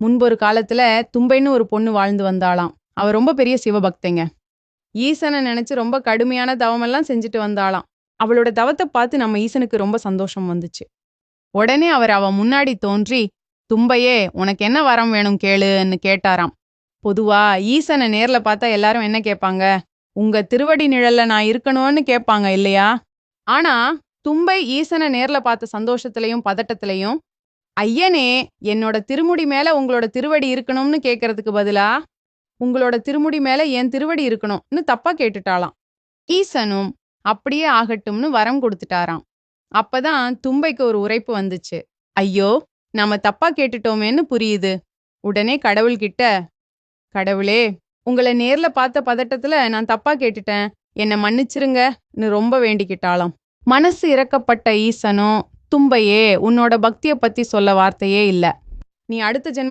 முன்பொரு காலத்துல தும்பைன்னு ஒரு பொண்ணு வாழ்ந்து வந்தாளாம். அவ ரொம்ப பெரிய சிவபக்தைங்க. ஈசனை நினைச்சு ரொம்ப கடுமையான தவமெல்லாம் செஞ்சுட்டு வந்தாளாம். அவளோட தவத்தை பார்த்து நம்ம ஈசனுக்கு ரொம்ப சந்தோஷம் வந்துச்சு. உடனே அவர் அவ முன்னாடி தோன்றி தும்பையே உனக்கு என்ன வரம் வேணும் கேளுன்னு கேட்டாராம். பொதுவா ஈசனை நேர்ல பார்த்தா எல்லாரும் என்ன கேட்பாங்க? உங்க திருவடி நிழல்ல நான் இருக்கணும்னு கேட்பாங்க இல்லையா? ஆனா தும்பை ஈசனை நேர்ல பார்த்த சந்தோஷத்திலையும் பதட்டத்திலையும் ஐயனே என்னோட திருமுடி மேல உங்களோட திருவடி இருக்கணும்னு கேட்கறதுக்கு பதிலா உங்களோட திருமுடி மேல என் திருவடி இருக்கணும்னு தப்பா கேட்டுட்டாளாம். ஈசனும் அப்படியே ஆகட்டும்னு வரம் கொடுத்துட்டாராம். அப்பதான் தும்பைக்கு ஒரு உரைப்பு வந்துச்சு. ஐயோ நாம தப்பா கேட்டுட்டோமேன்னு புரியுது. உடனே கடவுள்கிட்ட கடவுளே உங்களை நேர்ல பார்த்த பதட்டத்துல நான் தப்பா கேட்டுட்டேன். என்னை மன்னிச்சிருங்கன்னு ரொம்ப வேண்டிக்கிட்டாளாம். மனசு இறக்கப்பட்ட ஈசனும் தும்பையே உன்னோட பக்தியை பத்தி சொல்ல வார்த்தையே இல்ல. நீ அடுத்த ஜென்ம